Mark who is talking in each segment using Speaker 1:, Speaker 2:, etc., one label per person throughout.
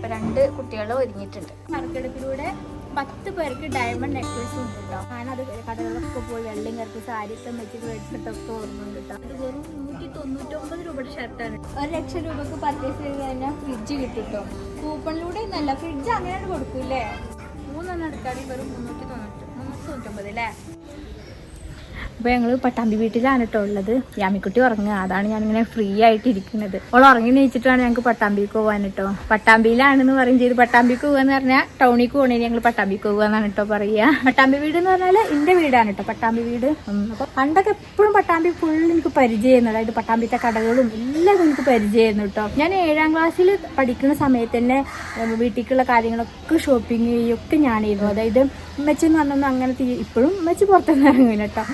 Speaker 1: അപ്പൊ രണ്ട് കുട്ടികൾ ഒരുങ്ങിയിട്ടുണ്ട്. നറുക്കെടുപ്പിലൂടെ പത്ത് പേർക്ക് ഡയമണ്ട് നെക്ലസ് ഉണ്ട് കേട്ടോ ഞാനത് കടകളൊക്കെ പോയി വെള്ളം കറുപ്പ് സാരിയൊക്കെ വെച്ചിട്ട് മേടിച്ചിട്ടൊക്കെ ഓർമ്മയുണ്ട് കേട്ടോ അത് വെറും നൂറ്റി തൊണ്ണൂറ്റൊമ്പത് രൂപയുടെ ഷർട്ടാണ് ഒരു ലക്ഷം രൂപക്ക് പർച്ചേസ് ചെയ്ത് കഴിഞ്ഞാൽ ഫ്രിഡ്ജ് കിട്ടും കേട്ടോ കൂപ്പണിലൂടെ നല്ല ഫ്രിഡ്ജ് അങ്ങനെയാണ് കൊടുക്കൂലേ മൂന്നെണ്ണം എടുക്കാണെങ്കിൽ വെറും മുന്നൂറ്റി തൊണ്ണൂറ്റി മുന്നൂറ്റി തൊണ്ണൂറ്റൊമ്പത് അല്ലേ? അപ്പോൾ ഞങ്ങൾ പട്ടാമ്പി വീട്ടിലാണ് കേട്ടോ ഉള്ളത്. യാമിക്കുട്ടി ഉറങ്ങുക. അതാണ് ഞാനിങ്ങനെ ഫ്രീ ആയിട്ട് ഇരിക്കുന്നത്. അവൾ ഉറങ്ങി നീച്ചിട്ടാണ് ഞങ്ങൾക്ക് പട്ടാമ്പിക്ക് പോകാൻ കേട്ടോ പട്ടാമ്പിയിലാണെന്ന് പറയും ചെയ്ത് പട്ടാമ്പിക്ക് പോകുകയെന്ന് പറഞ്ഞാൽ ടൗണിക്ക് പോകണേ ഞങ്ങൾ പട്ടാമ്പിക്ക് പോകുകയെന്നാണ് കേട്ടോ പറയുക പട്ടാമ്പി വീട് എന്ന് പറഞ്ഞാൽ എന്റെ വീടാണ് കേട്ടോ പട്ടാമ്പി വീട്. അപ്പോൾ പണ്ടൊക്കെ എപ്പോഴും പട്ടാമ്പി ഫുൾ എനിക്ക് പരിചയമായിരുന്നു. അതായത് പട്ടാമ്പിത്തെ കടകളും എല്ലാം എനിക്ക് പരിചയമായിരുന്നു കേട്ടോ ഞാൻ ഏഴാം ക്ലാസ്സിൽ പഠിക്കുന്ന സമയത്ത് തന്നെ വീട്ടിലേക്കുള്ള കാര്യങ്ങളൊക്കെ ഷോപ്പിംഗ് ചെയ്യൊക്കെ ഞാനായിരുന്നു. അതായത് മെച്ചെന്ന് പറഞ്ഞൊന്നും അങ്ങനെ ഇപ്പോഴും മെച്ച പുറത്തുനിന്ന് ഇറങ്ങില്ല കേട്ടോ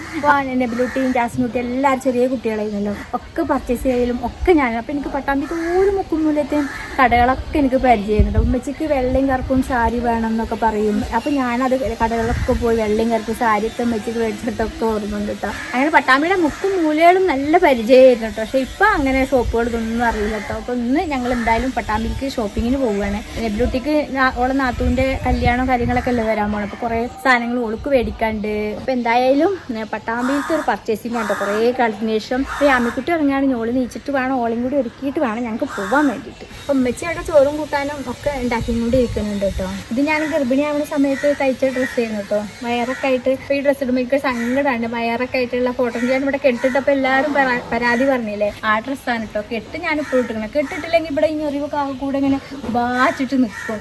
Speaker 1: നെബിലൂട്ടിയും ജാസ്മിനുട്ടി എല്ലാവരും ചെറിയ കുട്ടികളായിരുന്നല്ലോ. ഒക്കെ പർച്ചേസ് ചെയ്യലും ഒക്കെ ഞാൻ അപ്പോൾ എനിക്ക് പട്ടാമ്പിക്ക് ഒരു മുക്കുമൂലത്തെയും കടകളൊക്കെ എനിക്ക് പരിചയമുണ്ട്. ഉമ്മച്ചിക്ക് വെള്ളയും കറുപ്പും സാരി വേണം എന്നൊക്കെ പറയും. അപ്പോൾ ഞാനത് കടകളൊക്കെ പോയി വെള്ളയും കറുപ്പും സാരിയൊക്കെ ഉമ്മച്ചിക്ക് മേടിച്ചിട്ടൊക്കെ ഓർമ്മയുണ്ട് കേട്ടോ അങ്ങനെ പട്ടാമ്പിയുടെ മുക്കും മൂലകളും നല്ല പരിചയമായിരുന്നു കേട്ടോ പക്ഷേ ഇപ്പം അങ്ങനെ ഷോപ്പുകൾ ഇതൊന്നും അറിയില്ല കേട്ടോ അപ്പോൾ ഇന്ന് ഞങ്ങൾ എന്തായാലും പട്ടാമ്പിക്ക് ഷോപ്പിങ്ങിന് പോവുകയാണ്. നെബിലൂട്ടിക്ക് ഓളെ നാത്തൂന്റെ കല്യാണം കാര്യങ്ങളൊക്കെ അല്ലേ വരാൻ പോകണം അപ്പോൾ കുറേ സാധനങ്ങൾ ഓൾക്ക് മേടിക്കാണ്ട് അപ്പോൾ എന്തായാലും ഏ, പട്ടാമ്പിയിലത്തെ ഒരു പർച്ചേസിങ് ഉണ്ട് കുറേ കാലത്തിന് ശേഷം ഈ അമ്മിക്കുട്ടി ഇറങ്ങാണ് ഞോളി നീച്ചിട്ട് വേണം ഓളയും കൂടി ഒരുക്കിയിട്ട് വേണം ഞങ്ങൾക്ക് പോകാൻ വേണ്ടിയിട്ട്. അപ്പം ഉമ്മച്ചി അവിടെ ചോറും കൂട്ടാനും ഒക്കെ ഉണ്ടാക്കിയും കൂടി ഇരിക്കുന്നുണ്ട് കേട്ടോ ഇത് ഞാൻ ഗർഭിണിയാവുന്ന സമയത്ത് തയ്ച്ച ഡ്രസ്സ് ആയിരുന്നു കേട്ടോ വയറൊക്കെ ആയിട്ട് ഈ ഡ്രസ്സ് ഇടുമ്പോൾ എനിക്ക് സങ്കടമാണ് വയറൊക്കെ ആയിട്ടുള്ള ഫോട്ടോ ഞാൻ ഇവിടെ കെട്ടിട്ടപ്പോൾ എല്ലാവരും പരാ- പരാതി പറഞ്ഞില്ലേ? ആ ഡ്രസ്സാണ് കേട്ടോ കെട്ട് ഞാൻ ഇപ്പോൾ ഇട്ടിരിക്കണം. കെട്ടിട്ടില്ലെങ്കിൽ ഇവിടെ ഈ കാ കൂടെ ഇങ്ങനെ ബാച്ചിട്ട് നിൽക്കും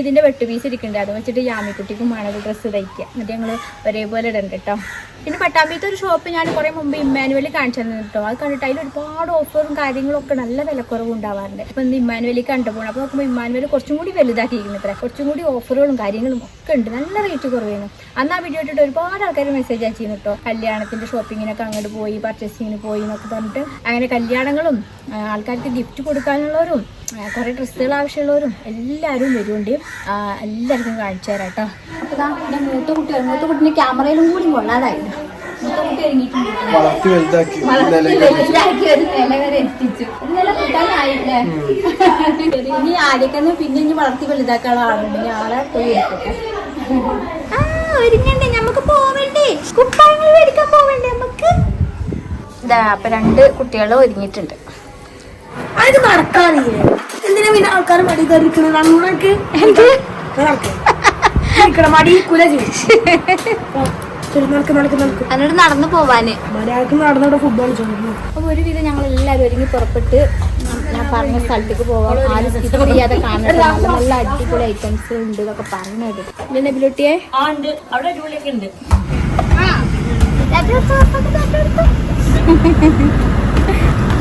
Speaker 1: ഇതിന്റെ വെട്ടുപീസ് ഇരിക്കുന്നുണ്ട് അത് വെച്ചിട്ട് യാമിക്കുട്ടിക്കും വേണം ഡ്രസ്സ് തയ്ക്കുക എന്നിട്ട് ഞങ്ങൾ ഒരേപോലെ ഇടണ്ട് കേട്ടോ പിന്നെ പട്ടാമ്പിയത്തെ ഒരു ഷോപ്പ് ഞാൻ കുറേ മുമ്പ് ഇമ്മാനുവലി കാണിച്ചു തന്നെ കേട്ടോ. അത് കണ്ടിട്ട് അതിൽ ഒരുപാട് ഓഫറും കാര്യങ്ങളും ഒക്കെ നല്ല വിലക്കുറവ് ഉണ്ടാവാറുണ്ട്. അപ്പൊ ഇന്ന് ഇമ്മാനുവലി കണ്ടു പോകണം അപ്പോൾ നോക്കുമ്പോൾ ഇമ്മാനുവലി കുറച്ചും കൂടി വലുതാക്കിയിരിക്കുന്നു ഇത്ര. കുറച്ചും കൂടി ഓഫറുകളും കാര്യങ്ങളും ഒക്കെ ഉണ്ട്. നല്ല റേറ്റ് കുറവാണ്. അന്ന് ആ വീഡിയോ ഇട്ടിട്ട് ഒരുപാട് ആൾക്കാർ മെസ്സേജ് അയച്ചിരുന്നു കേട്ടോ. കല്യാണത്തിന്റെ ഷോപ്പിങ്ങിനൊക്കെ അങ്ങോട്ട് പോയി പർച്ചേസിങ്ങിന് പോയി എന്നൊക്കെ പറഞ്ഞിട്ട്. അങ്ങനെ കല്യാണങ്ങളും ആൾക്കാർക്ക് ഗിഫ്റ്റ് കൊടുക്കാനുള്ളവരും കുറേ ഡ്രസ്സുകൾ ആവശ്യമുള്ളവരും എല്ലാവരും വരുന്നുണ്ട്. എല്ലാവർക്കും കാണിച്ചു തരാം കേട്ടോ. അപ്പോൾ ഇതാ എന്റെ മൂത്ത കുട്ടി മൂത്ത കുട്ടിന് ക്യാമറയിലും കൂടി കൊള്ളാതായിരുന്നു മൂത്ത കുട്ടി ഇറങ്ങിയിട്ടുണ്ട്
Speaker 2: വളർത്തി വലുതാക്കി
Speaker 1: വളർത്തി വലുതാക്കി വരെ എത്തിച്ചു. ഒരു നില കൂട്ടാനായില്ലേ ഇനി ആദ്യമൊക്കെ പിന്നെ ഇനി വളർത്തി വലുതാക്കാനുള്ള ആളുണ്ട്. ഇനി ആളെ പോയി എടുക്കട്ടെ. ആ ഒരുങ്ങണ്ടേ? നമുക്ക് പോവണ്ടേ? കുപ്പായങ്ങൾ മേടിക്കാൻ പോവണ്ടേ നമുക്ക്? ഇതാ അപ്പൊ രണ്ട് കുട്ടികൾ ഒരുങ്ങിയിട്ടുണ്ട്.
Speaker 3: അത് നടക്കാറില്ലേ എന്തിനാ പിന്നെ ആൾക്കാർ മടി കയറിക്കണത് അങ്ങോട്ടേക്ക് മടി കുല
Speaker 1: അതിനോട് നടന്നു പോവാന്.
Speaker 3: നടന്നോടെ ഫുട്ബോൾ അപ്പൊ
Speaker 1: അപ്പോൾ ഒരുവിധം ഞങ്ങൾ എല്ലാവരും ഒരുങ്ങി പുറപ്പെട്ട് ഞാൻ പറഞ്ഞ സ്ഥലത്തേക്ക് പോവാം. ആരും സ്കിപ്പ് ചെയ്യാതെ കാണട്ടെ നല്ല നല്ല അടിപൊളി ഐറ്റംസ് ഉണ്ട് എന്നൊക്കെ പറഞ്ഞു കേട്ടു പിന്നെ ബിലുട്ടിയെ
Speaker 3: ആ ഉണ്ട്. അവിടെ അടിപൊളിയൊക്കെ ഉണ്ട്.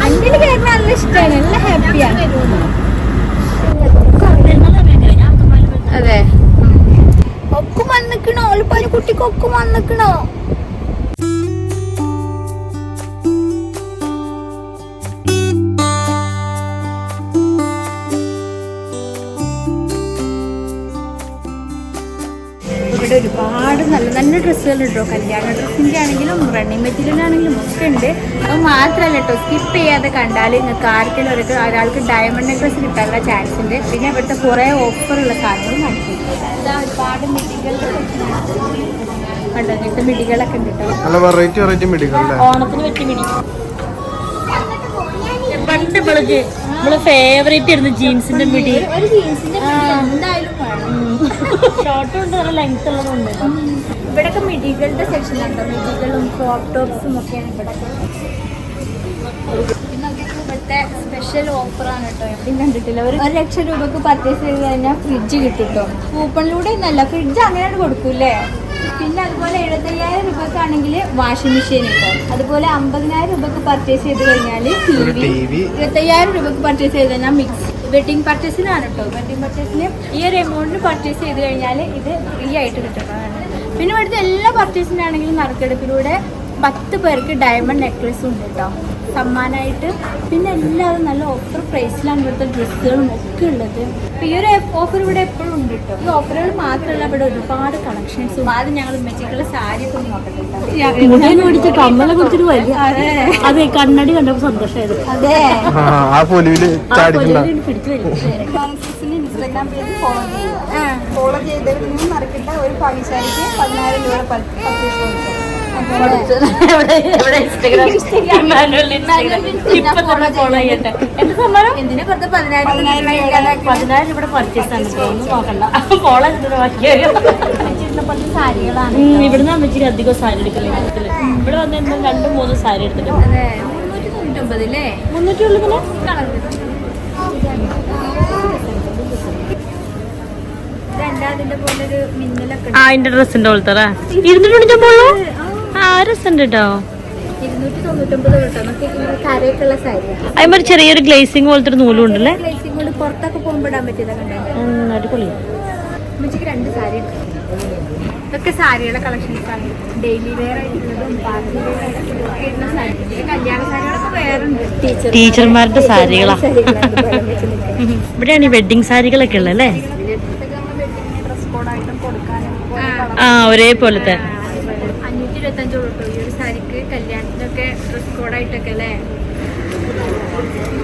Speaker 1: അഞ്ചിന് കയറുന്ന നല്ല ഇഷ്ടമാണ് നല്ല ഹാപ്പിയാണ് അതെ. ഒക്കെ വന്നിക്കണോ? ഒളിപ്പനി കുട്ടിക്ക് വന്നിക്കണോ? നല്ല നല്ല ഡ്രസ്സുകൾ കേട്ടോ കല്യാണ ഡ്രസ്സിന്റെ ആണെങ്കിലും റണ്ണിങ് മെറ്റീരിയലാണെങ്കിലും ഒക്കെ ഉണ്ട്. അത് മാത്രമല്ല കേട്ടോ സ്കിപ്പ് ചെയ്യാതെ കണ്ടാൽ നിങ്ങൾക്ക് ആർക്കെങ്കിലും ഒരൊക്കെ ഒരാൾക്ക് ഡയമണ്ട് നെക്ലസ് കിട്ടാനുള്ള ചാൻസ് ഉണ്ട്. പിന്നെ ഇവിടുത്തെ കുറേ ഓഫറുള്ള സാധനങ്ങൾ കാണിക്കും. ഒരുപാട് മിടികൾ കണ്ടോ ഇങ്ങനത്തെ മിടികളൊക്കെ ഉണ്ട് കേട്ടോ.
Speaker 3: ഓണത്തിന് പറ്റിയ മിടി. പണ്ട് നമ്മൾ ഫേവറേറ്റ് ആയിരുന്നു ജീൻസിന്റെ മിടി.
Speaker 1: ഒരു ജീൻസിന്റെ എന്തായാലും വേണം.
Speaker 3: ഷോർട്ടും ഉണ്ട് നല്ല ലെങ്ത് ഉള്ളതുണ്ട്
Speaker 1: ഇവിടെയൊക്കെ മിടികളുടെ സെക്ഷൻ ഉണ്ടോ. മിടികളും ക്രോപ്പ് ടോപ്സും ഒക്കെയാണ് ഇവിടെ ഇവിടുത്തെ സ്പെഷ്യൽ ഓഫറാണ് കേട്ടോ എവിടെയും കണ്ടിട്ടില്ല. ഒരു ഒരു ലക്ഷം രൂപക്ക് പർച്ചേസ് ചെയ്ത് കഴിഞ്ഞാൽ ഫ്രിഡ്ജ് കിട്ടും കേട്ടോ കൂപ്പണിലൂടെ ഒന്നല്ല ഫ്രിഡ്ജ് അങ്ങനെയാണ് കൊടുക്കൂലേ പിന്നെ അതുപോലെ എഴുപത്തയ്യായിരം രൂപക്കാണെങ്കിൽ വാഷിംഗ് മെഷീൻ കിട്ടും അതുപോലെ അമ്പതിനായിരം രൂപക്ക് പർച്ചേസ് ചെയ്ത് കഴിഞ്ഞാൽ ടി വി ഇരുപത്തയ്യായിരം രൂപക്ക് പർച്ചേസ് ചെയ്ത് കഴിഞ്ഞാൽ മിക്സ് വെഡിങ് പർച്ചേസിനാണ് കേട്ടോ. വെഡിങ് പർച്ചേസിന് ഈ ഒരു എമൗണ്ടിന് പർച്ചേസ് ചെയ്ത് കഴിഞ്ഞാൽ ഇത് ഫ്രീ ആയിട്ട് കിട്ടുന്നതാണ്. പിന്നെ ഇവിടുത്തെ എല്ലാ പർച്ചേസിനാണെങ്കിലും നറുക്കെടുപ്പിലൂടെ പത്ത് പേർക്ക് ഡയമണ്ട് നെക്ലസും ഉണ്ട് കേട്ടോ. സമ്മാനമായിട്ട്. പിന്നെ എല്ലാവരും നല്ല ഓഫർ പ്രൈസിലാണ് ഇവിടുത്തെ ഡ്രസ്സുകളും ഒക്കെ ഉള്ളത്. അപ്പൊ ഈ ഒരു ഓഫർ ഇവിടെ എപ്പോഴും ഉണ്ട് കേട്ടോ ഈ ഓഫറുകൾ മാത്രമല്ല ഇവിടെ ഒരുപാട് കളക്ഷൻസ് ആദ്യം ഞങ്ങൾ ഉമ്മച്ചിക്കുള്ള സാരി ഒക്കെ നോക്കട്ടെ കേട്ടോ.
Speaker 3: മുടിയിൽ പിടിച്ച് കമ്മലെ കുറിച്ചിട്ട് വലിയ അതെ. കണ്ണടി കണ്ടപ്പോ സന്തോഷമായത്
Speaker 1: അതെ.
Speaker 4: ഇൻസ്റ്റാഗ്രാം പേജ് ഫോളോ ചെയ്യുക
Speaker 1: ആ.
Speaker 4: ഫോളോ നിന്ന് നറുക്കിട്ട ഒരു പാകിസ്ഥാനിക്ക് പതിനായിരം രൂപ
Speaker 1: പതിനായിരം
Speaker 5: ഇവിടെ പർച്ചേസ് ആണ്. നോക്കണ്ട. ഫോളോ
Speaker 1: സാരികളാണ്
Speaker 5: ഇവിടുന്ന് അമ്മച്ചിരി അധികം സാരി എടുക്കലേ ഇവിടെ വന്ന് എന്തും രണ്ടും മൂന്നും സാരി എടുത്തിട്ടുണ്ട്.
Speaker 1: മുന്നൂറ്റി
Speaker 5: ആ അതിന്റെ ഡ്രസ്സിന്റെ പോലത്തെ തൊണ്ണൂറ്റൊമ്പത് ആ രസമുണ്ട് കേട്ടോ. ചെറിയൊരു ഗ്ലേസിംഗ് പോലത്തെ ഒരു നൂലും ഉണ്ടല്ലേ അടിപൊളി.
Speaker 1: രണ്ട് സാരി ഇതൊക്കെ സാരിയുടെ ഡെയിലി വെയർ ആയിട്ടുള്ളതും
Speaker 5: ടീച്ചർമാരുടെ സാരികളാ. ഇവിടെയാണ് ഈ വെഡിങ് സാരികളൊക്കെ ഉള്ളത് അല്ലേ ആ ഒരേപോലത്തെ.
Speaker 1: അഞ്ഞൂറ്റി ഇരുപത്തഞ്ച് കൊടുത്തു ഈ ഒരു സാരിക്ക് കല്യാണത്തിനൊക്കെ ഡ്രസ് കോഡായിട്ടൊക്കെ അല്ലേ?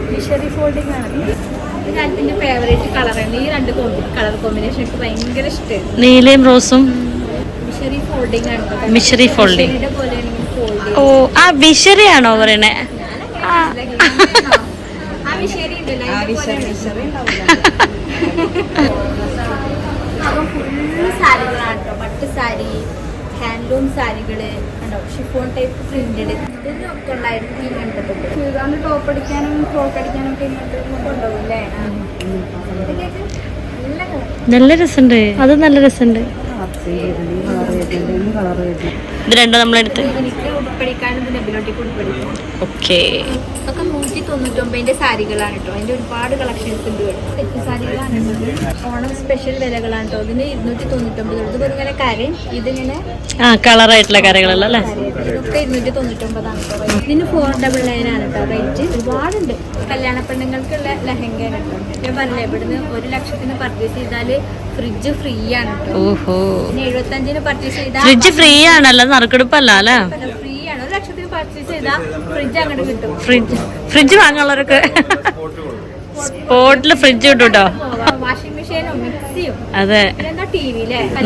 Speaker 1: ഫിഷറി ഫോൾഡിംഗ് ആണ്. ഇതിന്റെ കാലത്തിന്റെ ഫേവറേറ്റ് കളറാണ് ഈ രണ്ട് കളർ കോമ്പിനേഷൻ എനിക്ക് ഭയങ്കര ഇഷ്ടമായിരുന്നു
Speaker 5: നീലയും റോസും
Speaker 1: മിഷറി ഫോൾഡിംഗ് ആണ് കേട്ടോ.
Speaker 5: മിഷറി
Speaker 1: fold
Speaker 5: ഓ ആ വിഷറിയാണോ പറയണേ? ആ.
Speaker 1: ചെയ്യുന്നത്. ആ മിഷറി ഉണ്ടല്ലോ അതിന്റെ പോലെയാണ്. അപ്പം ഫുള്ള് സാരികളാണ് കേട്ടോ. പട്ട് സാരി ഹാൻഡ്ലൂം സാരികൾ കണ്ടോ? ഷിഫോൺ ടൈപ്പ് പ്രിന്റഡ് ഇതൊന്നും തൊള്ളായിരത്തി എൺപത്തെട്ട്
Speaker 4: ചുരിദാറിന് ടോപ്പ് അടിക്കാനും ഫ്രോക്ക് അടിക്കാനും ഒക്കെ ഇങ്ങനത്തെ
Speaker 1: കൊണ്ടുപോകും അല്ലേ? നല്ല
Speaker 5: രസമുണ്ട്. അത് നല്ല രസമുണ്ട്. ഇത് രണ്ടും നമ്മളെടുത്ത്. ഓക്കെ
Speaker 1: ഇതൊക്കെ നൂറ്റി തൊണ്ണൂറ്റൊമ്പതിന്റെ സാരികളാണ് കേട്ടോ. അതിന്റെ ഒരുപാട് കളക്ഷൻസ് ഉണ്ട് സെറ്റ് സാരികളാണ്. ഓണം സ്പെഷ്യൽ വിലകളാണ് കേട്ടോ. ഇതിന് ഇരുന്നൂറ്റി തൊണ്ണൂറ്റൊമ്പത് ഇത് ഇങ്ങനെ കരയും. ഇതിങ്ങനെ
Speaker 5: ആ കളറായിട്ടുള്ള കരകളല്ല? അല്ലേ
Speaker 1: ഇതൊക്കെ ഇരുന്നൂറ്റി തൊണ്ണൂറ്റൊമ്പതാണ് കേട്ടോ. rate. ഇതിന് ഫോർ ഡബിൾ നയൻ ആണ് കേട്ടോ. റേറ്റ് ഒരുപാടുണ്ട്. കല്യാണ പെണ്ണുങ്ങൾക്കുള്ള ലെഹങ്കയാണ് കേട്ടോ. ഞാൻ പറഞ്ഞില്ലേ ഇവിടുന്ന് ഒരു ലക്ഷത്തിന് പർച്ചേസ് ചെയ്താൽ ഫ്രിഡ്ജ് ഫ്രീ ആണ് കേട്ടോ.
Speaker 5: ഓഹോ. ഫ്രിഡ്ജ് ഫ്രീ ആണല്ലോ നറുക്കെടുപ്പല്ല അല്ലേ?
Speaker 1: ഫ്രീ ആണ്. ഒരു ലക്ഷത്തിന് പർച്ചേസ് ചെയ്താൽ ഫ്രിഡ്ജ്
Speaker 5: ഫ്രിഡ്ജ് ഫ്രിഡ്ജ് വാങ്ങാനുള്ളവരൊക്കെ സ്പോട്ടിൽ ഫ്രിഡ്ജ് കിട്ടും കേട്ടോ
Speaker 1: വാഷിംഗ് മെഷീനും മിക്സിയും
Speaker 5: അതെ.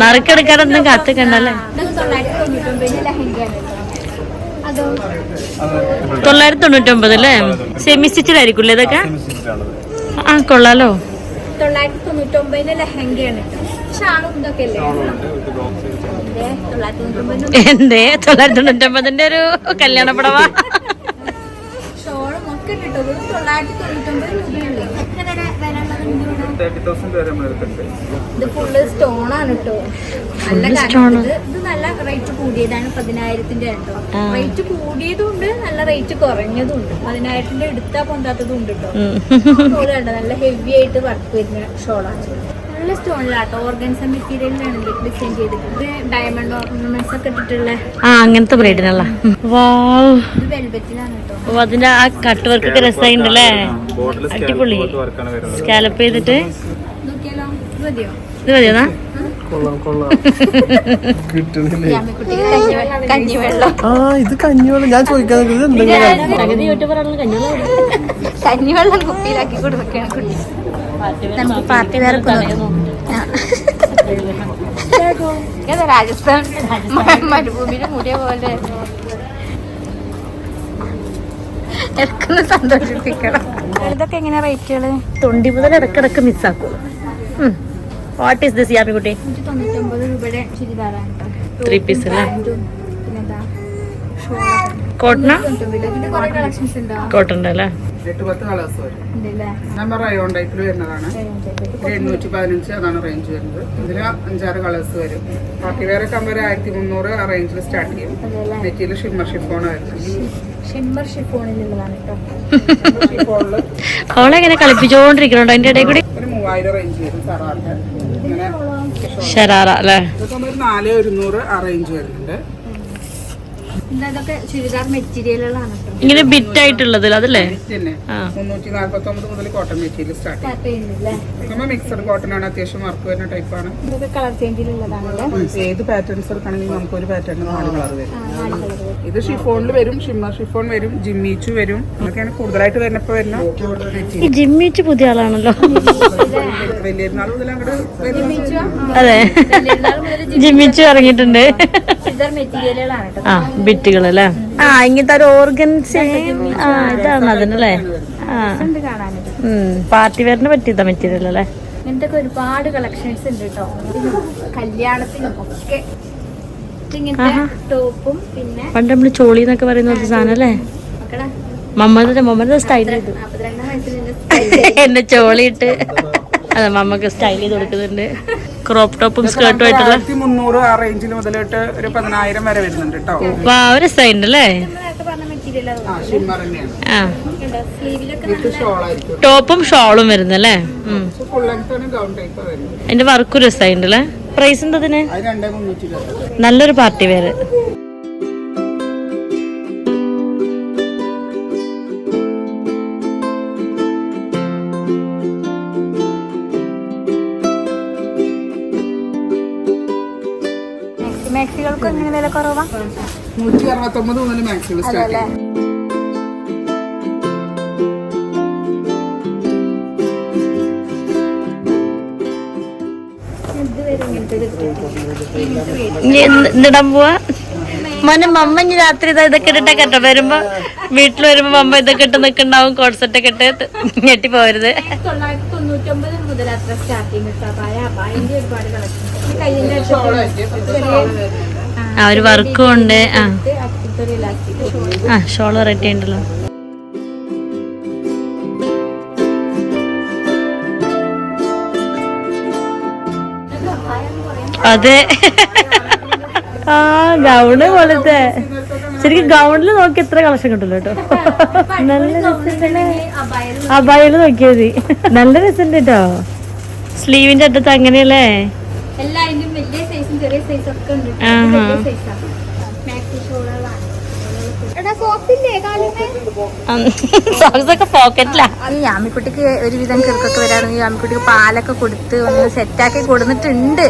Speaker 5: നറുക്കെടുക്കാനൊന്നും കത്തിക്കണ്ടല്ലേ
Speaker 1: തൊള്ളായിരത്തി
Speaker 5: തൊണ്ണൂറ്റി ഒമ്പത് അല്ലേ സെമി സ്റ്റിച്ചിലായിരിക്കും ഇതൊക്കെ? ആ കൊള്ളാലോ.
Speaker 1: തൊള്ളായിരത്തി തൊണ്ണൂറ്റി തൊണ്ണൂറ്റൊമ്പതിന് ലെഹങ്കയാണ്
Speaker 5: എന്തേ? തൊള്ളായിരത്തി തൊണ്ണൂറ്റൊമ്പതിന്റെ ഒരു കല്യാണ പടവാ
Speaker 1: ഇത് ഫുള്ള് സ്റ്റോൺ ആണ് കേട്ടോ നല്ല. ഇത് നല്ല റേറ്റ് കൂടിയതാണ് പതിനായിരത്തിന്റെ കേട്ടോ. റേറ്റ് നല്ല റേറ്റ് പതിനായിരത്തിന്റെ എടുത്താ പൊന്താത്തതും ഉണ്ട് കേട്ടോ നല്ല ഹെവി ആയിട്ട് വർക്ക് വരുന്ന ഷോളാണ്. നല്ല സ്റ്റോണിലാട്ടോ. ഓർഗൻസ മെറ്റീരിയലിലാണ് ഡിസൈൻ ചെയ്തിട്ടുണ്ട് ഡയമണ്ട് ഓർണമെന്റ്സ് ഒക്കെ ഇട്ടിട്ടുള്ള.
Speaker 5: ആ അങ്ങനത്തെ ബ്രൈഡിനല്ല വാവ്
Speaker 1: കേട്ടോ.
Speaker 5: അതിന്റെ ആ കട്ട് വർക്ക് ഒക്കെ രസമായിണ്ടല്ലേ അടിപൊളി. സ്കാലപ്പ് ചെയ്തിട്ട്?
Speaker 1: നോക്കിയാലോ? ഇത് മതിയോ?
Speaker 5: ഇത്
Speaker 2: ആ ഇത് കഞ്ഞിവെള്ളം. ഞാൻ ചോദിക്കാൻ ഇത് എന്തെങ്കിലും
Speaker 1: കഞ്ഞിവെള്ളം. കുപ്പിയിലാക്കി കൊടുക്കുകയാണ് കുട്ടി. നമുക്ക് പാർട്ടി ഏതാ രാജസ്ഥാൻ മരുഭൂമിയിലെ മുടിയ പോലെ. ഇടക്കൊന്ന് സന്തോഷിപ്പിക്കണം. ഇതൊക്കെ എങ്ങനെ റേറ്റുകൾ?
Speaker 5: തൊണ്ടി മുതൽ ഇടക്കിടക്ക് മിസ്സാക്കും വാട്ട് ഈസ് ദിസ് യാമിക്കുട്ടി ത്രീ പീസ് അല്ലേ?
Speaker 1: ഉണ്ടോ.
Speaker 5: കോട്ടൺ അല്ലേ
Speaker 6: എട്ട് പത്ത് കളേഴ്സ് വരും. നമ്മൾ റയോൺ ടൈപ്പിൽ വരുന്നതാണ്. എണ്ണൂറ്റി പതിനഞ്ച് അതാണ് റേഞ്ച് വരുന്നത്. ഇതിൽ അഞ്ചാറ് കളേഴ്സ് വരും. പാർട്ടി വേറെ ആകുമ്പോൾ ഒരു ആയിരത്തി മുന്നൂറ് ആ റേഞ്ചിൽ സ്റ്റാർട്ട് ചെയ്യും. നെറ്റിയിൽ ഷിമ്മർ ഷിഫോൺ വരുന്നത്
Speaker 1: ഷിമ്മർ ഷിഫോണിലുള്ളതാണ് കേട്ടോ.
Speaker 6: ഷിഫോണിൽ
Speaker 5: അവളെ എങ്ങനെ കളിപ്പിച്ചോണ്ടിരിക്കണോ അതിന്റെ ഇടയിൽ കൂടി?
Speaker 6: ഒരു മൂവായിരം റേഞ്ച് വരും ഇങ്ങനെ
Speaker 5: ഷരാറ അല്ലേ?
Speaker 6: നാല് ഒരുന്നൂറ് ആ റേഞ്ച് വരുന്നുണ്ട്.
Speaker 1: ഇതൊക്കെ ചുരിദാർ മെറ്റീരിയലുകളാണ്
Speaker 5: ഇങ്ങനെ ബിറ്റ് ആയിട്ടുള്ളത് അതല്ലേ?
Speaker 6: മുന്നൂറ്റി നാല്പത്തി ഒമ്പത് മുതൽ cotton material start mixed cotton ആണ് അത്യാവശ്യം വർക്ക് വരുന്ന ടൈപ്പാണ്
Speaker 1: ഇതൊക്കെ കളർ
Speaker 6: ഏത് പാറ്റേൺസ് എടുക്കണമെങ്കിൽ നമുക്ക് ഒരു പാറ്റേൺ നാല് കളർ വരും. ഇത് ഷിഫോണിൽ വരും ഷിമ്മർ ഷിഫോൺ വരും ജിമ്മിച്ചു വരും. അതൊക്കെയാണ് കൂടുതലായിട്ട് വരുന്നപ്പോ വരുന്ന
Speaker 5: ജിമ്മിച്ചു പുതിയ ആളാണല്ലോ.
Speaker 6: വലിയ നാൾ മുതൽ അങ്ങോട്ട്
Speaker 5: അതെ. ജിമ്മിച്ച് ഇറങ്ങിയിട്ടുണ്ട്. ആ ബിറ്റുകൾ അല്ലേ? ആ ഇങ്ങനത്തെ ഒരു ഓർഗൻ ആ ഇതാണ് അതിനല്ലേ ആ. പാർട്ടി വെയറിന് പറ്റിയതാ മെറ്റീരിയൽ അല്ലേ?
Speaker 1: ഇങ്ങനത്തെ ഒരുപാട് കളക്ഷൻസ് ഉണ്ട് കേട്ടോ. കല്യാണത്തിനും ഒക്കെ. ടോപ്പും പിന്നെ
Speaker 5: പണ്ട് നമ്മൾ ചോളി എന്നൊക്കെ പറയുന്ന ഒരു സാധനം അല്ലേ? മമ്മന്റെ മമ്മന്റെ സ്റ്റൈൽ ചെയ്തു. എന്റെ ചോളി ഇട്ട്. അതെ മമ്മക്ക് സ്റ്റൈൽ ചെയ്ത് കൊടുക്കുന്നുണ്ട്. ക്രോപ്പ് ടോപ്പും സ്കേർട്ടും ആയിട്ടുള്ള
Speaker 6: ആയിരത്തി മുന്നൂറ് ആ റേഞ്ചിൽ മുതലിട്ട് ഒരു പതിനായിരം വരെ വരുന്നുണ്ട് കേട്ടോ
Speaker 5: വാ ഒരു സ്റ്റൈൽ അല്ലേ?
Speaker 1: നേരത്തെ പറഞ്ഞ മെറ്റീരിയൽ
Speaker 6: ആ ഷിമ്മർ തന്നെയാണ്.
Speaker 1: സ്ലീവിലൊക്കെ
Speaker 6: ഇത് ഷോൾ ആയിരിക്കും.
Speaker 5: ടോപ്പും ഷോളും വരുന്നല്ലേ? എന്റെ വർക്കും രസമുണ്ട് അല്ലേ? പ്രൈസ് എന്തതിന് നല്ലൊരു പാർട്ടി വെയർ
Speaker 1: എങ്ങനെ വില കുറവാ
Speaker 6: നൂറ്റി അറുപത്തൊമ്പത് മുതൽ മാക്സിമം
Speaker 5: പോവാ? മോനെ മമ്മ ഇനി രാത്രി ഇതാ ഇതൊക്കെ ഇട്ടിട്ടേ കേട്ടോ. വരുമ്പോ വീട്ടിൽ വരുമ്പോ മമ്മ ഇതൊക്കെ ഇട്ട് നിക്കണ്ടാവും കോൺസെർട്ട് ഒക്കെ ഇട്ട് ഞെട്ടി പോരുത്
Speaker 1: തൊള്ളായിരത്തി തൊണ്ണൂറ്റൊമ്പത് മുതൽ അത്ര സ്റ്റാർട്ടിങ്
Speaker 5: ആ ഒരു വർക്കും ഉണ്ട്. ആ. ആ ഷോൾ വെറൈറ്റി ഉണ്ടല്ലോ. അതെ. ആ ഗൗണ് പോലത്തെ. ശരിക്കും ഗൗണിൽ നോക്കി എത്ര കളക്ഷൻ കിട്ടില്ല കേട്ടോ. നല്ല രസം അബായിൽ നോക്കിയാൽ മതി. നല്ല രസമുണ്ട് കേട്ടോ. സ്ലീവിന്റെ അടുത്ത് അങ്ങനെയല്ലേ
Speaker 1: എല്ലാ അതിന്റെയും വലിയ സൈസും ചെറിയ സൈസും ഒക്കെ ഉണ്ട്. ആമിക്കുട്ടിക്ക് ഒരുവിധം കിറുക്കൊക്കെ വരാണെങ്കിൽ ആമിക്കുട്ടിക്ക് പാലൊക്കെ കൊടുത്ത് ഒന്ന് സെറ്റാക്കി കൊടുത്തിട്ടുണ്ട്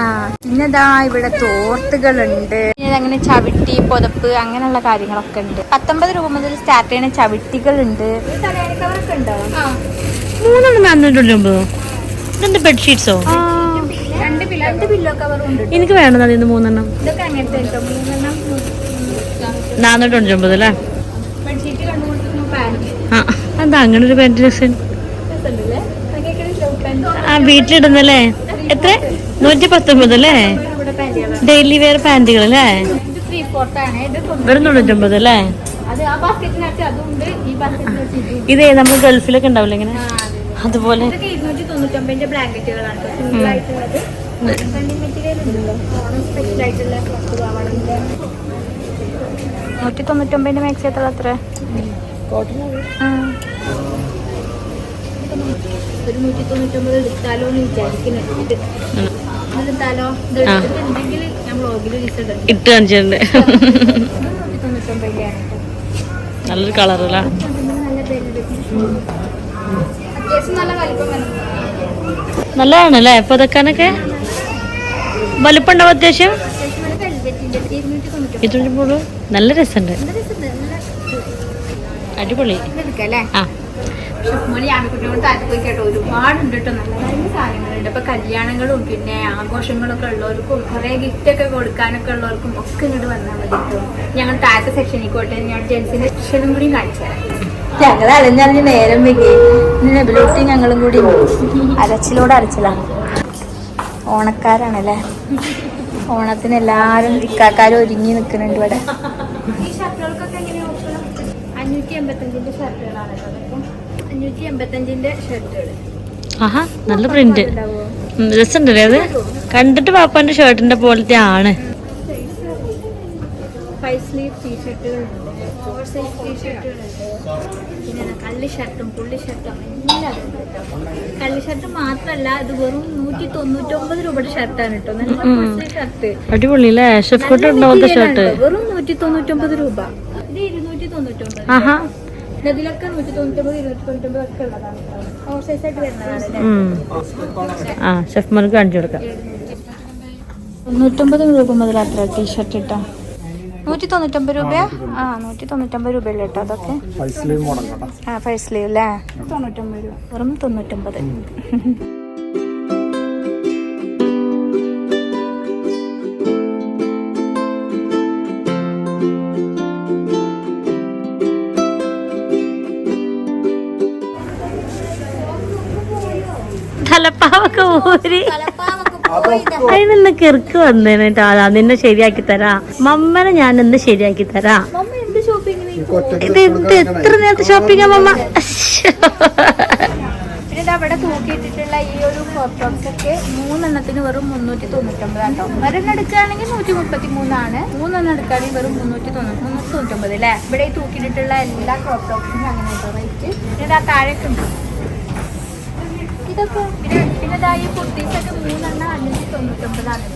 Speaker 1: ആ പിന്നെതാ ഇവിടെ തോർത്തുകളുണ്ട്. പിന്നെ അങ്ങനെ ചവിട്ടി പുതപ്പ് അങ്ങനെയുള്ള കാര്യങ്ങളൊക്കെ ഉണ്ട്. പത്തൊമ്പത് രൂപ മുതൽ സ്റ്റാർട്ട് ചെയ്യുന്ന ചവിട്ടികളുണ്ട്.
Speaker 5: മൂന്നെണ്ണം ഇതെന്ത് ബെഡ്ഷീറ്റ്സോ
Speaker 1: രണ്ട് പില്ലോ രണ്ട് പില്ലോ കവറും ഉണ്ട്
Speaker 5: എനിക്ക് വേണം അതിന്ന് മൂന്നെണ്ണം.
Speaker 1: നാനൂറ്റി
Speaker 5: നാന്നൂറ്റൊമ്പത് അല്ലേ? ആ എന്താ അങ്ങനെ ഒരു
Speaker 1: പാന്റ് പാന്റ്
Speaker 5: ആ വീട്ടിലിടുന്നല്ലേ? എത്ര? നൂറ്റി പത്തൊമ്പത് അല്ലേ ഡെയിലി വെയർ പാന്റുകൾ അല്ലേ. വെറും തൊണ്ണൂറ്റൊമ്പത് അല്ലേ?
Speaker 1: ഇതും
Speaker 5: നമ്മൾ ഗൾഫിലൊക്കെ ഉണ്ടാവില്ല ഇങ്ങനെ? അതുപോലെ.
Speaker 1: ബ്ലാങ്കറ്റുകളാണ് നൂറ്റി തൊണ്ണൂറ്റൊമ്പതിന്റെ മാക്സി എത്ര അത്ര? ഒരു നൂറ്റി തൊണ്ണൂറ്റൊമ്പത് എടുത്താലോ എന്ന് വിചാരിക്കുന്നുണ്ട് എടുത്താലോ ഇത് എടുത്തിട്ടുണ്ടെങ്കിൽ ഞാൻ ബ്ലോഗിൽ
Speaker 5: ഇട്ട് കാണിച്ചിട്ടുണ്ട്. നല്ലൊരു കളറല്ല
Speaker 1: നല്ല velvet. അത്യാവശ്യം നല്ല വലിപ്പം വരും.
Speaker 5: നല്ലതാണ് അല്ലേ ഇപ്പൊ ഇതൊക്കാനൊക്കെ വലുപ്പം ഉണ്ടാവും അത്യാവശ്യം
Speaker 1: ഇരുന്നൂറ്റി
Speaker 5: നല്ല രസമുണ്ട്.
Speaker 1: നല്ല
Speaker 5: അടിപൊളി. ആ.
Speaker 1: ഷുക്മണി ഒരുപാടുണ്ട് കേട്ടോ. നല്ല നല്ല സാധനങ്ങളുണ്ട്. ഇപ്പൊ കല്യാണങ്ങളും പിന്നെ ആഘോഷങ്ങളൊക്കെ ഉള്ളവർക്കും കുറെ ഗിഫ്റ്റ് ഒക്കെ കൊടുക്കാനൊക്കെ ഉള്ളവർക്കും ഒക്കെ ഇങ്ങോട്ട് വന്നാൽ മതി കേട്ടോ. ഞങ്ങൾ താഴത്തെ സെക്ഷനിൽ പോട്ടെ ഞാൻ ജെൻസിന്റെ സെക്ഷനും കൂടി കാണിച്ചു തരാം. ഞങ്ങൾ അലഞ്ഞറിഞ്ഞ് നേരം വെക്കി ബ്ലൂട്ടി ഞങ്ങളും കൂടി. അരച്ചിലോട് അരച്ചിലാണ് ഓണക്കാരാണല്ലേ? ഓണത്തിന് എല്ലാരും ഇക്കാക്കാരും ഒരുങ്ങി നിൽക്കുന്നുണ്ട് ഇവിടെ. ഈ ഷർട്ടുകൾക്കൊക്കെ എങ്ങനെയാ അഞ്ഞൂറ്റി എൺപത്തഞ്ചിന്റെ ഷർട്ടുകളാണ് അഞ്ഞൂറ്റി എൺപത്തഞ്ചിന്റെ ഷർട്ടുകൾ.
Speaker 5: ആഹാ നല്ല പ്രിന്റ് രസമുണ്ടല്ലേ അത്? കണ്ടിട്ട് പാപ്പാന്റെ ഷർട്ടിന്റെ പോലത്തെ ആണ്.
Speaker 1: ഫൈവ് സ്ലീവ് ടീഷർട്ടുകളുണ്ട്. ഓവർ സൈസ് ടീഷർട്ടുകളുണ്ട് പിന്നെ കള്ളി ഷർട്ടും പുള്ളി ഷർട്ടും എല്ലാം കള്ളിഷർട്ട് കള്ളി ഷർട്ട് മാത്രല്ല ഇത് വെറും നൂറ്റി തൊണ്ണൂറ്റൊമ്പത് രൂപയുടെ ഷർട്ടാണ് കേട്ടോ. നല്ല ഷർട്ട്.
Speaker 5: അടിപൊളി ഷർട്ട്
Speaker 1: വെറും നൂറ്റി തൊണ്ണൂറ്റൊമ്പത് രൂപ. ഇത് ഇരുന്നൂറ്റി തൊണ്ണൂറ്റൊമ്പത്.
Speaker 5: ആഹാ.
Speaker 1: ഇതിലൊക്കെ നൂറ്റി തൊണ്ണൂറ്റൊമ്പത് ഇരുന്നൂറ്റി തൊണ്ണൂറ്റൊമ്പത് ഒക്കെ ഉള്ളതാണ് ഓവർ സൈസ് ആയിട്ട് വരുന്നതാണ് അല്ലേ?
Speaker 5: ഉം. ആ ഷെഫ്മാർക്ക് കാണിച്ചു കൊടുക്കാം.
Speaker 1: തൊണ്ണൂറ്റൊമ്പത് രൂപ മുതൽ അത്ര ടീഷർട്ട് ഇട്ടോ. നൂറ്റി തൊണ്ണൂറ്റൊമ്പത് രൂപയാ ആ നൂറ്റി തൊണ്ണൂറ്റൊമ്പത് രൂപയല്ലേ കേട്ടോ അതൊക്കെ? ആ ഫൈവ് സ്ലീവ് അല്ലേ തൊണ്ണൂറ്റൊമ്പത് രൂപ. വെറും തൊണ്ണൂറ്റൊമ്പത്.
Speaker 5: തലപ്പാവൊക്കെ ഊരി. അതിനൊന്ന് കിറുക്ക് വന്നേനെ ടാ അതാ നിന്നെ ശരിയാക്കി തരാ. മമ്മനെ ഞാൻ ഇന്ന് ശരിയാക്കി തരാ.
Speaker 1: മമ്മ എന്ത് ഷോപ്പിങ്ങിന്
Speaker 5: ഇത് ഇത് എത്ര നേരത്തെ ഷോപ്പിംഗ് മമ്മ? അശ്ശോ.
Speaker 1: പിന്നെ അവിടെ തൂക്കിയിട്ടിട്ടുള്ള ഈ ഒരു ക്രോപ്പ് ടോപ്സ് ഒക്കെ മൂന്നെണ്ണത്തിന് വെറും മുന്നൂറ്റി തൊണ്ണൂറ്റൊമ്പത് കേട്ടോ ഒരെണ്ണം എടുക്കുകയാണെങ്കിൽ നൂറ്റി മുപ്പത്തി മൂന്നാണ് മൂന്നെണ്ണം എടുക്കുകയാണെങ്കിൽ വെറും മുന്നൂറ്റി തൊണ്ണൂറ്റി മുന്നൂറ്റി തൊണ്ണൂറ്റൊമ്പത് അല്ലേ? ഇവിടെ ഈ തൂക്കിയിട്ടിട്ടുള്ള എല്ലാ ക്രോപ്പ് ടോപ്സിനും അങ്ങനെ റേറ്റ് പിന്നെ ആ ഇതൊക്കെ പിന്നെ ഈ മൂന്നെണ്ണം അഞ്ഞൂറ്റി തൊണ്ണൂറ്റൊമ്പതാണ്.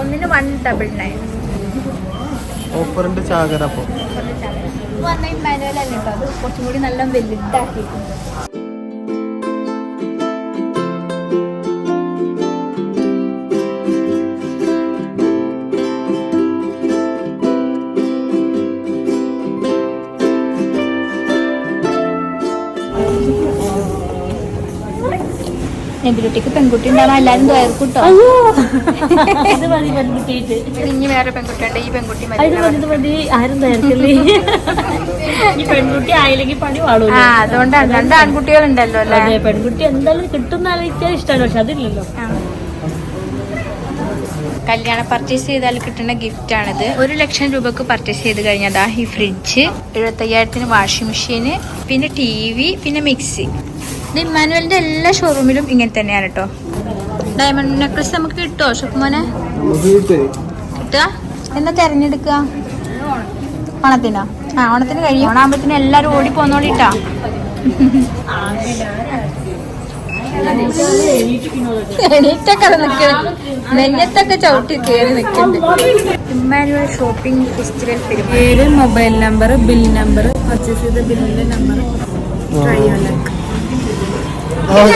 Speaker 1: ഒന്നിന് വൺ ഡബിൾ നയൻ
Speaker 2: ഓഫറിന്റെ ചാകര അപ്പൊ.
Speaker 1: വന്ന മാനുവൽ അല്ലേ കേട്ടോ അത് കുറച്ചും കൂടി നല്ല വലുതാക്കിയിട്ടുണ്ട്. നെബിലുട്ടിക്ക് പെൺകുട്ടി ഉണ്ടാവാൻ എല്ലാരും തോർക്കൂട്ടോ
Speaker 5: ഇത് മതി പെൺകുട്ടിയിട്ട്
Speaker 1: ഇനി വേറെ പെൺകുട്ടിയുണ്ട്. ഈ പെൺകുട്ടി
Speaker 5: ഇത് മതി ഇത് മതി. ആരും തയ്യാറല്ലേ ഈ പെൺകുട്ടി ആയില്ലെങ്കിൽ പണി പാടൂല
Speaker 1: ആ അതുകൊണ്ടാണ്. രണ്ട് ആൺകുട്ടികളുണ്ടല്ലോ അല്ലേ?
Speaker 5: അതെ പെൺകുട്ടി എന്തായാലും കിട്ടുന്ന ആലോചിച്ചാൽ ഇഷ്ടമാണ്. പക്ഷെ അതില്ലല്ലോ.
Speaker 1: കല്യാണ പർച്ചേസ് ചെയ്താൽ കിട്ടുന്ന ഗിഫ്റ്റ് ആണിത്. ഒരു ലക്ഷം രൂപക്ക് പർച്ചേസ് ചെയ്ത് കഴിഞ്ഞതാ ഈ ഫ്രിഡ്ജ് എഴുപത്തയ്യായിരത്തിന് വാഷിംഗ് മെഷീന് പിന്നെ ടി വി പിന്നെ മിക്സി ഇത് ഇമ്മാനുവലിന്റെ എല്ലാ ഷോറൂമിലും ഇങ്ങനെ തന്നെയാണ് കേട്ടോ ഡയമണ്ട് നെക്ലസ് നമുക്ക് കിട്ടുമോ ഷോപ്പ്മോനെ കിട്ടുക എന്നാ തെരഞ്ഞെടുക്കുക ഓണത്തിനോ? ആ ഓണത്തിന് കഴിയും. ഓണാകുമ്പത്തിന് എല്ലാരും ഓടി പോന്നോളിട്ടാ എണീറ്റൊക്കെ നിൽക്കണം നെഞ്ഞത്തൊക്കെ ചവിട്ടി കയറി നിൽക്കുന്നുണ്ട് ഇമ്മാനുവൽ ഷോപ്പിംഗ് ഫെസ്റ്റിവൽ
Speaker 4: പേര് mobile number bill number purchase ചെയ്ത ബില്ലിന്റെ നമ്പർ ട്രൈ ചെയ്യാൻ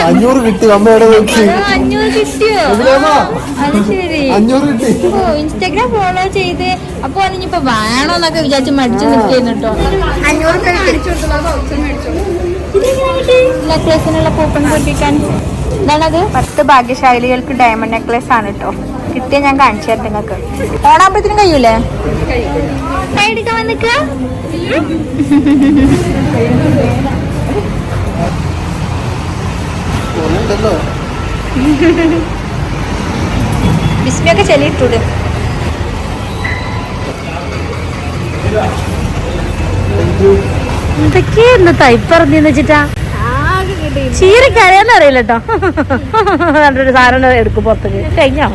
Speaker 2: അഞ്ഞൂറ് കിട്ടി. അമ്മയുടെ
Speaker 1: അഞ്ഞൂറ് കിട്ടിയോ? അത് ശരി.
Speaker 2: അഞ്ഞൂറ് കിട്ടി.
Speaker 1: ഓ ഇൻസ്റ്റാഗ്രാം ഫോളോ ചെയ്ത്. അപ്പൊ അതിനിപ്പോ വേണോന്നൊക്കെ വിചാരിച്ച് മടിച്ചു നിൽക്കുന്നു കേട്ടോ
Speaker 6: അഞ്ഞൂറ് രൂപ തിരിച്ചു കൊടുത്തുള്ള ബൗച്ചർ മേടിച്ചോളൂ
Speaker 1: നെക്ലേസിനുള്ള കൂപ്പൺ പൊട്ടിക്കാൻ എന്താണത്? പത്ത് ഭാഗ്യശാലികൾക്ക് ഡയമണ്ട് നെക്ലേസ് ആണ് കേട്ടോ കിട്ടിയ ഞാൻ കാണിച്ചു തരാം നിങ്ങൾക്ക് ഓണാകുമ്പോഴത്തേനും കഴിയൂലേ? കൈ എടുക്കാൻ വന്നിക്ക
Speaker 2: ഉണ്ടല്ലോ
Speaker 1: ബിസ്മിയൊക്കെ ചെല്ലിയിട്ടുണ്ട്.
Speaker 5: എന്തൊക്കെയാ എന്താ വെച്ചിട്ടാ ചീരക്കറിയാന്ന് അറിയില്ല കേട്ടോ നല്ലൊരു സാധനം എടുക്കും പുറത്തേക്ക്. കഴിഞ്ഞോ?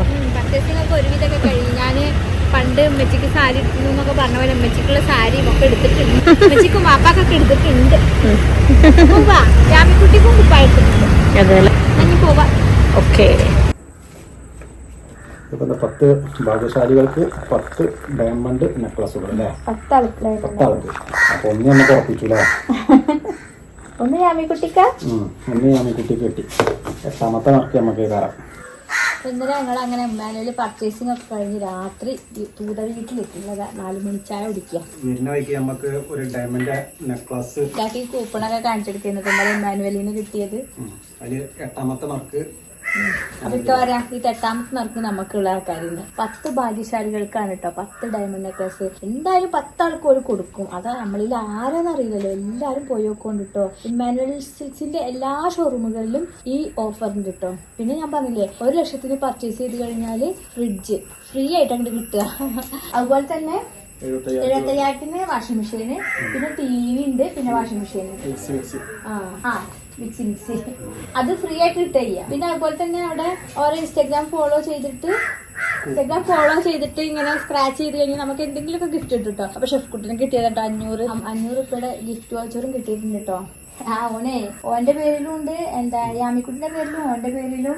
Speaker 1: പണ്ട് ഉമ്മച്ചിക്ക് സാരി എടുക്കുന്നു എന്നൊക്കെ പറഞ്ഞ പോലെ ഉമ്മച്ചിക്കുള്ള സാരിയും ഒക്കെ എടുത്തിട്ടുണ്ട്. ഉമ്മച്ചിക്കും വാപ്പാക്കൊക്കെ എടുത്തിട്ടുണ്ട്. ജാമിക്കുട്ടിക്കും കുപ്പായിട്ടുണ്ട്
Speaker 5: ഓക്കെ.
Speaker 7: ഇപ്പൊ പത്ത് ഭാഗ്യശാലികൾക്ക് പത്ത് ഡയമണ്ട് നെക്ലസുകൾ അല്ലേ? പത്താൾക്ക് അപ്പൊ ഒന്ന് നമുക്ക് ഉറപ്പിച്ചു അല്ലേ
Speaker 1: ഒന്ന് ജാമിക്കുട്ടിക്ക
Speaker 7: ഉം. ഒന്ന് ഞാൻ ഈ കുട്ടിക്ക് കിട്ടി. എട്ടാമത്തെ മാർക്ക് നമുക്ക് കയറാം
Speaker 1: ഇന്നലെ ഞങ്ങൾ അങ്ങനെ എംബാനയിൽ പർച്ചേസിംഗ് ഒക്കെ കഴിഞ്ഞ് രാത്രി തൂത വീട്ടിലെത്തുന്നത് നാല് മണി ചായ കുടിക്കുക.
Speaker 7: വരുന്ന വഴിക്ക് നമുക്ക് ഒരു ഡയമണ്ട് നെക്ലസ്
Speaker 1: ഇതാക്കി കൂപ്പണൊക്കെ കാണിച്ചെടുക്കുന്നത് ഇന്നലെ മാനുവലിന് കിട്ടിയത്.
Speaker 7: അതിൽ എട്ടാമത്തെ മാർക്ക്
Speaker 1: പറയാ ഈ എട്ടാമത്തെ നറുക്ക് നമുക്കുള്ള ആൾക്കാരുണ്ട് പത്ത് ഭാഗ്യശാലികൾക്കാണ് കേട്ടോ പത്ത് ഡയമണ്ട് നെക്ലസ് എന്തായാലും പത്താൾക്ക് ഒരു കൊടുക്കും. അതാ നമ്മളിൽ ആരാന്നറിയില്ലല്ലോ എല്ലാരും പോയി നോക്കൊണ്ട് കേട്ടോ ഇമ്മാനുവൽ സിൽക്സിന്റെ എല്ലാ ഷോറൂമുകളിലും ഈ ഓഫർ ഉണ്ട് കേട്ടോ പിന്നെ ഞാൻ പറഞ്ഞില്ലേ ഒരു ലക്ഷത്തിന് പർച്ചേസ് ചെയ്ത് കഴിഞ്ഞാൽ ഫ്രിഡ്ജ് ഫ്രീ ആയിട്ട് അങ്ങോട്ട് കിട്ടുക. അതുപോലെ തന്നെ എഴുപത്തയ്യായിരത്തിന് വാഷിംഗ് മെഷീന് പിന്നെ ടി വി ഉണ്ട് പിന്നെ വാഷിംഗ് മെഷീൻ ആ ആ. മിക്സി മിക്സി അത് ഫ്രീ ആയിട്ട് കിട്ടുക പിന്നെ അതുപോലെ തന്നെ അവിടെ ഓരോ ഇൻസ്റ്റാഗ്രാം ഫോളോ ചെയ്തിട്ട് ഇൻസ്റ്റാഗ്രാം ഫോളോ ചെയ്തിട്ട് ഇങ്ങനെ സ്ക്രാച്ച് ചെയ്ത് കഴിഞ്ഞാൽ നമുക്ക് എന്തെങ്കിലുമൊക്കെ ഗിഫ്റ്റ് കിട്ടും കേട്ടോ അപ്പൊ ഷെഫ് കുട്ടിന് കിട്ടിയത് കേട്ടോ അഞ്ഞൂറ്. അഞ്ഞൂറ് രൂപയുടെ ഗിഫ്റ്റ് വാച്ചറും കിട്ടിയിട്ടുണ്ട് കേട്ടോ ആ ഓനെ ഓന്റെ പേരിലും ഉണ്ട്. എന്താ യാമിക്കുട്ടിന്റെ പേരിലും ഓന്റെ പേരിലും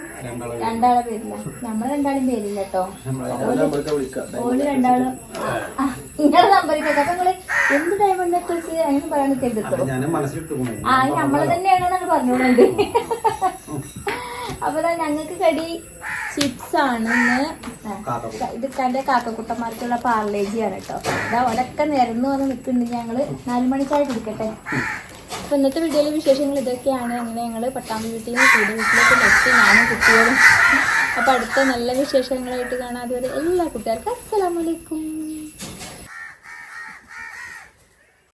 Speaker 1: രണ്ടാളെ പേരിലും. നമ്മൾ രണ്ടാളും പേരില്ല കേട്ടോ ഓൽ രണ്ടാളും ആ, നിങ്ങളെ കേട്ടോ അപ്പൊ നിങ്ങൾ എന്ത് ഡയമണ്ട് കുറിച്ച് അങ്ങനെ പറയാൻ നിൽക്കരുത് ആ നമ്മൾ തന്നെയാണെന്നാണ് പറഞ്ഞോളുണ്ട് അപ്പൊ ഞങ്ങൾക്ക് കടി ചിപ്സ് ആണ് ഇന്ന്. ഇത് കണ്ട കാക്കക്കുട്ടന്മാർക്കുള്ള പാർലേജിയാണ് കേട്ടോ. അതാ ഒരൊക്കെ നിരന്ന് വന്ന് നിൽക്കുന്നുണ്ട് ഞങ്ങൾ. നാല് മണിക്കായി കുടിക്കട്ടെ. അപ്പൊ ഇന്നത്തെ വീഡിയോയിലെ വിശേഷങ്ങൾ ഇതൊക്കെയാണ്. അങ്ങനെ ഞങ്ങൾ പട്ടാമ്പി വീട്ടിൽ നിന്ന് കൂടി വീട്ടിലേക്ക് എത്തി ഞാനും കുട്ടികളും. അപ്പൊ അടുത്ത നല്ല വിശേഷങ്ങളായിട്ട് കാണാതെ എല്ലാ കുട്ടികൾക്കും അസ്സലാമലൈക്കും